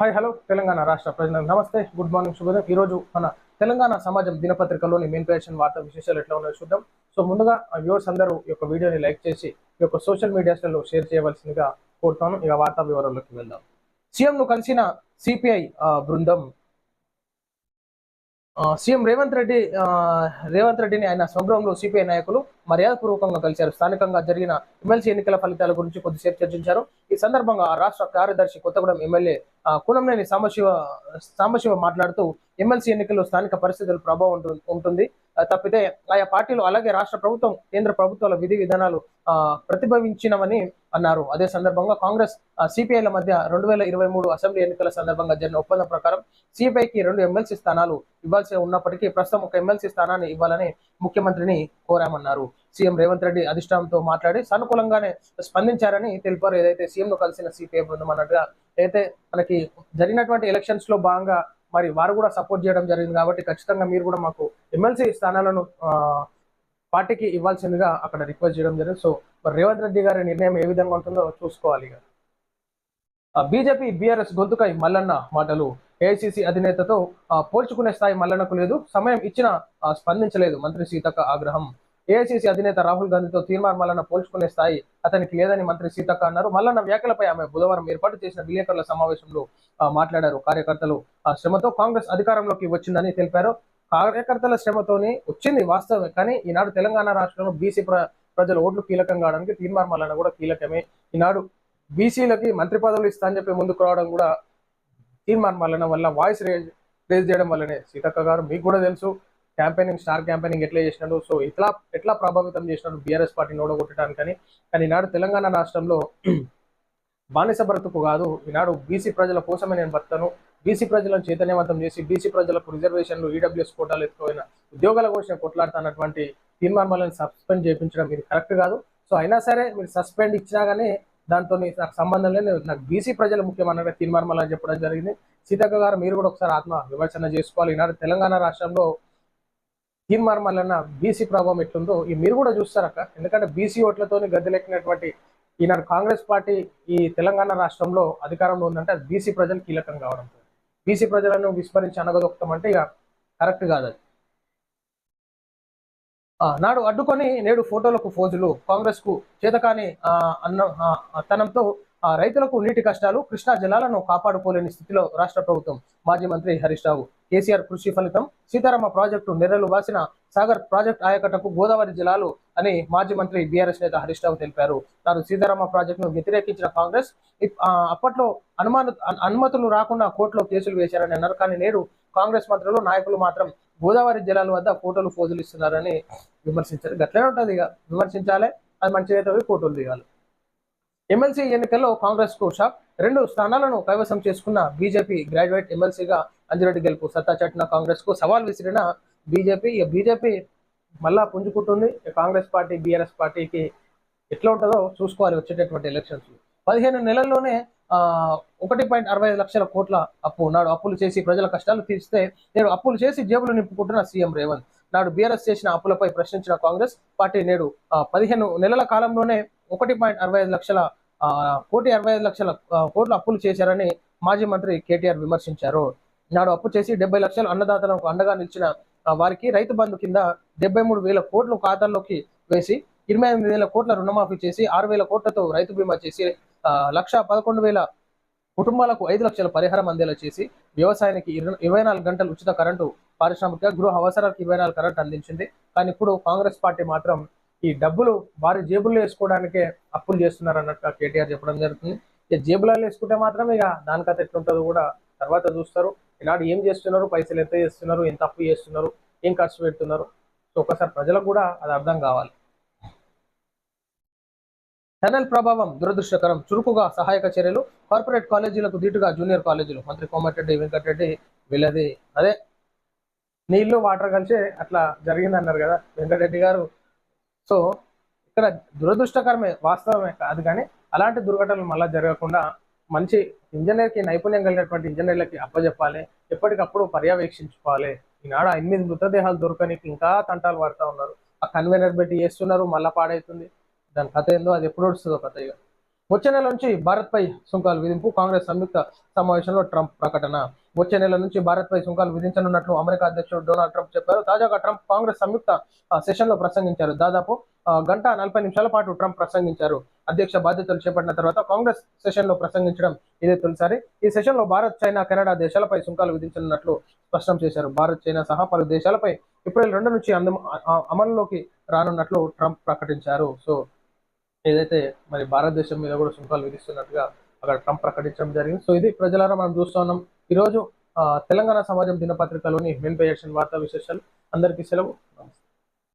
Hi hello. Telangana రాష్ట్ర ప్రజలకు నమస్తే. గుడ్ మార్నింగ్ శుభోదయం. ఈ రోజు మన తెలంగాణ సమాజం దినపత్రికలోని మెయిన్ పేషన్ వార్తా విశేషాలు ఎట్లా ఉన్నాయో చూద్దాం. సో ముందుగా వ్యూవర్స్ అందరూ ఈ యొక్క వీడియోని లైక్ చేసి ఈ యొక్క సోషల్ మీడియాస్లలో షేర్ చేయవలసిందిగా కోరుతాను. ఇక వార్తా వివరాల్లోకి వెళ్దాం. సీఎంను కలిసిన సిపిఐ బృందం సీఎం రేవంత్ రెడ్డి రేవంత్ రెడ్డిని ఆయన స్వగృహంలో సిపిఐ నాయకులు మర్యాదపూర్వకంగా కలిశారు. స్థానికంగా జరిగిన ఎమ్మెల్సీ ఎన్నికల ఫలితాల గురించి కొద్దిసేపు చర్చించారు. ఈ సందర్భంగా రాష్ట్ర కార్యదర్శి కొత్తగూడెం ఎమ్మెల్యే ఆ, సాంబశివ సాంబశివ మాట్లాడుతూ ఎమ్మెల్సీ ఎన్నికల్లో స్థానిక పరిస్థితుల ప్రభావం ఉంటుంది. తప్పితే ఆయా పార్టీలు అలాగే రాష్ట్ర ప్రభుత్వం కేంద్ర ప్రభుత్వాల విధి విధానాలు ప్రతిభవించినవని అన్నారు. అదే సందర్భంగా కాంగ్రెస్ సిపిఐల మధ్య రెండు వేల ఇరవై మూడు అసెంబ్లీ ఎన్నికల సందర్భంగా జరిగిన ఒప్పందం ప్రకారం సిపిఐకి రెండు ఎమ్మెల్సీ స్థానాలు ఇవ్వాల్సి ఉన్నప్పటికీ ప్రస్తుతం ఒక ఎమ్మెల్సీ స్థానాన్ని ఇవ్వాలని ముఖ్యమంత్రిని కోరామన్నారు. సీఎం రేవంత్ రెడ్డి అధిష్టానంతో మాట్లాడి సానుకూలంగానే స్పందించారని తెలిపారు. ఏదైతే సీఎంను కలిసిన సిపిఐ బృందం అన్నట్టుగా అయితే మనకి జరిగినటువంటి ఎలక్షన్స్లో భాగంగా మరి వారు కూడా సపోర్ట్ చేయడం జరిగింది కాబట్టి ఖచ్చితంగా మీరు కూడా మాకు ఎమ్మెల్సీ స్థానాలను పార్టీకి ఇవ్వాల్సిందిగా అక్కడ రిక్వెస్ట్ చేయడం జరిగింది. సో మరి రేవంత్ రెడ్డి గారి నిర్ణయం ఏ విధంగా ఉంటుందో చూసుకోవాలి ఇక. బీజేపీ బీఆర్ఎస్ గొంతుకై మల్లన్న మాటలు. ఏఐసిసి అధినేతతో పోల్చుకునే స్థాయి మల్లన్నకు లేదు. సమయం ఇచ్చినా స్పందించలేదు మంత్రి సీతక్క ఆగ్రహం. ఏఐసిసి అధినేత రాహుల్ గాంధీతో తీర్మార్ మల్లన్న పోల్చుకునే స్థాయి అతనికి లేదని మంత్రి సీతక్క అన్నారు. మల్లన్న వ్యాఖ్యలపై ఆమె బుధవారం ఏర్పాటు చేసిన విలేకరుల సమావేశంలో మాట్లాడారు. కార్యకర్తలు ఆ శ్రమతో కాంగ్రెస్ అధికారంలోకి వచ్చిందని తెలిపారు. కార్యకర్తల శ్రమతోనే వచ్చింది వాస్తవమే కానీ ఈనాడు తెలంగాణ రాష్ట్రంలో బీసీ ప్ర ప్రజల ఓట్లు కీలకం కావడానికి తీర్మార్ మల్లన్న కూడా కీలకమే. ఈనాడు బీసీలకి మంత్రి పదవులు ఇస్తా అని చెప్పి ముందుకు రావడం కూడా తీర్మానం మల్లన్న వల్ల వాయిస్ రేజ్ రేజ్ చేయడం వల్లనే. సీతక్క గారు మీకు కూడా తెలుసు క్యాంపెయినింగ్ స్టార్ క్యాంపెయినింగ్ ఎట్లా చేసినాడు? సో ఇట్లా ఎట్లా ప్రభావితం చేసినాడు బీఆర్ఎస్ పార్టీని ఓడగొట్టడానికని కానీ ఈనాడు తెలంగాణ రాష్ట్రంలో బానిస బ్రతుకు కాదు. ఈనాడు బీసీ ప్రజల కోసమే నేను భర్తను బీసీ ప్రజలను చైతన్యవంతం చేసి బీసీ ప్రజలకు రిజర్వేషన్లు ఈడబ్ల్యూఎస్ కోటాలు ఎత్తుకోయిన ఉద్యోగాల కోసం కొట్లాడుతున్నటువంటి తీర్మానాలను సస్పెండ్ చేయించడం ఇది కరెక్ట్ కాదు. సో అయినా సరే మీరు సస్పెండ్ ఇచ్చినా కానీ దాంతో నాకు సంబంధం లేదు. నాకు బీసీ ప్రజలు ముఖ్యమైన తీర్మానం అని చెప్పడం జరిగింది. సీతక్క గారు మీరు కూడా ఒకసారి ఆత్మ విమర్శన చేసుకోవాలి. ఈనాడు తెలంగాణ రాష్ట్రంలో దీని వలన బీసీ ప్రభావం ఎట్లుందో ఈ మీరు కూడా చూస్తారక్క ఎందుకంటే బీసీ ఓట్లతోని గద్దెలెక్కినటువంటి ఈనాడు కాంగ్రెస్ పార్టీ ఈ తెలంగాణ రాష్ట్రంలో అధికారంలో ఉందంటే అది బీసీ ప్రజలు కీలకం కావడం. బీసీ ప్రజలను విస్మరించి అనగదొక్కటం అంటే ఇక కరెక్ట్ కాదు అది. ఆ, నాడు అడ్డుకొని నేడు ఫోటోలకు ఫోజులు. కాంగ్రెస్కు చేతకాని ఆ, అన్న తనంతో రైతులకు నీటి కష్టాలు కృష్ణా జలాలను కాపాడుకోలేని స్థితిలో రాష్ట్ర ప్రభుత్వం మాజీ మంత్రి హరీష్ రావు. కేసీఆర్ కృషి ఫలితం సీతారామ ప్రాజెక్టు నెర్రలు వాసిన సాగర్ ప్రాజెక్ట్ ఆయకట్టకు గోదావరి జలాలు అని మాజీ మంత్రి బీఆర్ఎస్ నేత హరీష్ రావు తెలిపారు. తాను సీతారామ ప్రాజెక్టును వ్యతిరేకించిన కాంగ్రెస్ అప్పట్లో అనుమాన అనుమతులు రాకుండా కోర్టులో కేసులు వేశారని అన్నారు. కానీ నేడు కాంగ్రెస్ మంత్రులు నాయకులు మాత్రం గోదావరి జలాల వద్ద ఫోటోలు ఫోజులు ఇస్తున్నారని విమర్శించారు. గట్లనే ఉంటుంది ఇక. విమర్శించాలి అది మంచి అయితే ఫోటోలు దిగాలి. ఎమ్మెల్సీ ఎన్నికల్లో కాంగ్రెస్కు షాక్ రెండు స్థానాలను కైవసం చేసుకున్న బీజేపీ గ్రాడ్యుయేట్ ఎమ్మెల్సీగా అంజిరెడ్డి గెలుపు. సత్తా చాటిన కాంగ్రెస్కు సవాల్ విసిరిన బీజేపీ ఇక బీజేపీ మళ్ళా పుంజుకుంటుంది. కాంగ్రెస్ పార్టీ బీఆర్ఎస్ పార్టీకి ఎట్లా ఉంటుందో చూసుకోవాలి వచ్చేటటువంటి ఎలక్షన్స్. పదిహేను నెలల్లోనే ఒకటి పాయింట్ అరవై ఐదు లక్షల కోట్ల అప్పు. నాడు అప్పులు చేసి ప్రజల కష్టాలు తీర్చితే నేడు అప్పులు చేసి జేబులు నింపుకుంటున్న సీఎం రేవంత్. నాడు బీఆర్ఎస్ చేసిన అప్పులపై ప్రశ్నించిన కాంగ్రెస్ పార్టీ నేడు పదిహేను నెలల కాలంలోనే ఒకటి పాయింట్ అరవై ఐదు లక్షల కోటి అరవై ఐదు లక్షల కోట్ల అప్పులు చేశారని మాజీ మంత్రి కేటీఆర్ విమర్శించారు. నాడు అప్పు చేసి డెబ్బై లక్షలు అన్నదాతలకు అండగా నిలిచిన వారికి రైతు బంధు కింద డెబ్బై మూడు వేల కోట్లు ఖాతాల్లోకి వేసి ఇరవై ఎనిమిది వేల కోట్ల రుణమాఫీ చేసి ఆరు వేల కోట్లతో రైతు బీమా చేసి లక్ష పదకొండు వేల కుటుంబాలకు ఐదు లక్షల పరిహారం అందేలా చేసి వ్యవసాయానికి ఇరవై ఇరవై నాలుగు గంటలు ఉచిత కరెంటు పారిశ్రామిక గృహ అవసరాలకు ఇరవై నాలుగు కరెంట్ అందించింది. కానీ ఇప్పుడు కాంగ్రెస్ పార్టీ మాత్రం ఈ డబ్బులు వారి జేబుల్లో వేసుకోవడానికే అప్పులు చేస్తున్నారు అన్నట్టుగా కేటీఆర్ చెప్పడం జరుగుతుంది. ఇక జేబులలో వేసుకుంటే మాత్రం ఇక దానికత ఎట్లుంటుందో కూడా తర్వాత చూస్తారు. ఈనాడు ఏం చేస్తున్నారు? పైసలు ఎంత చేస్తున్నారు? ఎంత అప్పు చేస్తున్నారు? ఏం ఖర్చు పెడుతున్నారు? సో ఒకసారి ప్రజలకు కూడా అది అర్థం కావాలి. టనల్ ప్రభావం దురదృష్టకరం. చురుకుగా సహాయక చర్యలు కార్పొరేట్ కాలేజీలకు దీటుగా జూనియర్ కాలేజీలు. మంత్రి కోమటిరెడ్డి వెంకటరెడ్డి వీళ్ళది అదే. నీళ్ళు వాటర్ కలిసి అట్లా జరిగిందన్నారు కదా వెంకటరెడ్డి గారు. సో ఇక్కడ దురదృష్టకరమే వాస్తవమే కాదు కానీ అలాంటి దుర్ఘటనలు మళ్ళీ జరగకుండా మంచి ఇంజనీర్కి నైపుణ్యం కలిగినటువంటి ఇంజనీర్లకి అప్పచెప్పాలి ఎప్పటికప్పుడు పర్యవేక్షించుకోవాలి. ఈనాడు ఎనిమిది మృతదేహాలు దొరకనికి ఇంకా తంటాలు పడతా ఉన్నారు. ఆ కన్వీనర్ పెట్టి చేస్తున్నారు మళ్ళా పాడైతుంది. దాని కథ ఏందో అది ఎప్పుడు వస్తుందో కథ ఇక వచ్చే నెల నుంచి భారత్పై సుంకాలు విధింపు కాంగ్రెస్ సంయుక్త సమావేశంలో ట్రంప్ ప్రకటన. వచ్చే నెల నుంచి భారత్పై సుంకాలు విధించనున్నట్లు అమెరికా అధ్యక్షుడు డొనాల్డ్ ట్రంప్ చెప్పారు. తాజాగా ట్రంప్ కాంగ్రెస్ సంయుక్త సెషన్లో ప్రసంగించారు. దాదాపు గంట నలభై నిమిషాల పాటు ట్రంప్ ప్రసంగించారు. అధ్యక్ష బాధ్యతలు చేపట్టిన తర్వాత కాంగ్రెస్ సెషన్లో ప్రసంగించడం ఇదే తొలిసారి. ఈ సెషన్లో భారత్ చైనా కెనడా దేశాలపై సుంకాలు విధించనున్నట్లు స్పష్టం చేశారు. భారత్ చైనా సహా పలు దేశాలపై ఏప్రిల్ రెండు నుంచి అమలులోకి రానున్నట్లు ట్రంప్ ప్రకటించారు. సో ఏదైతే మరి భారతదేశం మీద కూడా సుంకాలు విధిస్తున్నట్టుగా అక్కడ ట్రంప్ ప్రకటించడం జరిగింది. సో ఇది ప్రజలారా మనం చూస్తూ ఉన్నాం. ఈరోజు ఆ, తెలంగాణ సమాజం దినపత్రికలోని మెయిన్ పేజెక్షన్ వార్తా విశేషాలు. అందరికీ సెలవు. నమస్తే.